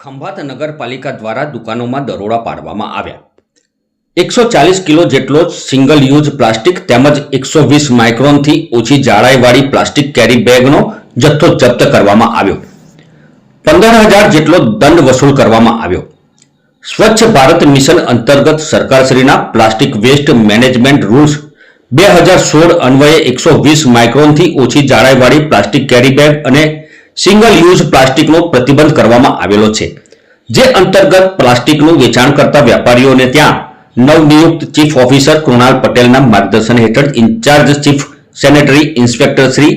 ખંભાત નગરપાલિકા દ્વારા દુકાનોમાં દરોડા પાડવામાં આવ્યા. એકસો ચાલીસ કિલો જેટલો સિંગલ યુઝ પ્લાસ્ટિક તેમજ એકસો વીસ માઇક્રોનથી ઓછી જાડાઈવાળી પ્લાસ્ટિક કેરી બેગનો જથ્થો જપ્ત કરવામાં આવ્યો. પંદર હજાર જેટલો દંડ વસૂલ કરવામાં આવ્યો. સ્વચ્છ ભારત મિશન અંતર્ગત સરકારશ્રીના પ્લાસ્ટિક વેસ્ટ મેનેજમેન્ટ રૂલ્સ બે હજાર સોળ અન્વયે એકસો વીસ માઇક્રોનથી ઓછી જાડાઈવાળી પ્લાસ્ટિક કેરી બેગ અને સિંગલ યુઝ પ્લાસ્ટિકનો પ્રતિબંધ કરવામાં આવેલો છે. જે અંતર્ગત પ્લાસ્ટિકનું વેચાણ કરતા વેપારીઓને ત્યાં નવનિયુક્ત ચીફ ઓફિસર કૃણાલ પટેલના માર્ગદર્શન હેઠળ in charge chief sanitary inspector Shri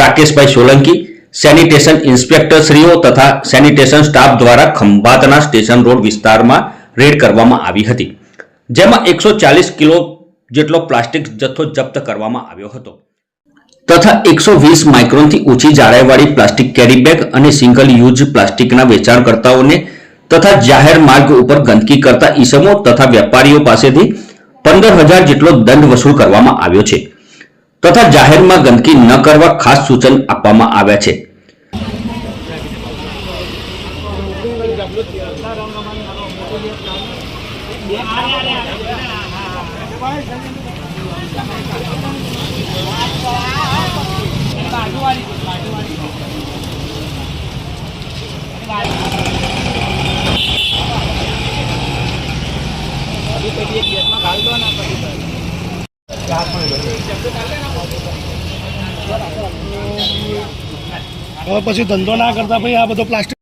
Rakeshbhai Solanki, sanitation inspector શ્રીઓ તથા સેનિટેશન સ્ટાફ દ્વારા ખંભાતના સ્ટેશન રોડ વિસ્તારમાં રેડ કરવામાં આવી હતી. જેમાં એકસો ચાલીસ કિલો જેટલો પ્લાસ્ટિક જથ્થો જપ્ત કરવામાં આવ્યો હતો. તથા એકસો વીસ માઇક્રોનથી ઓછી જાડાઈવાળી પ્લાસ્ટિક કેરીબેગ અને સિંગલ યુઝ પ્લાસ્ટિકના વેચાણકર્તાઓને તથા જાહેર માર્ગ ઉપર ગંદકી કરતા ઈસમો તથા વેપારીઓ પાસેથી પંદર હજાર જેટલો દંડ વસૂલ કરવામાં આવ્યો છે. તથા જાહેરમાં ગંદકી ન કરવા ખાસ સૂચન આપવામાં આવ્યા છે. હવે પછી ધંધો ના કરતા ભાઈ આ બધો પ્લાસ્ટિક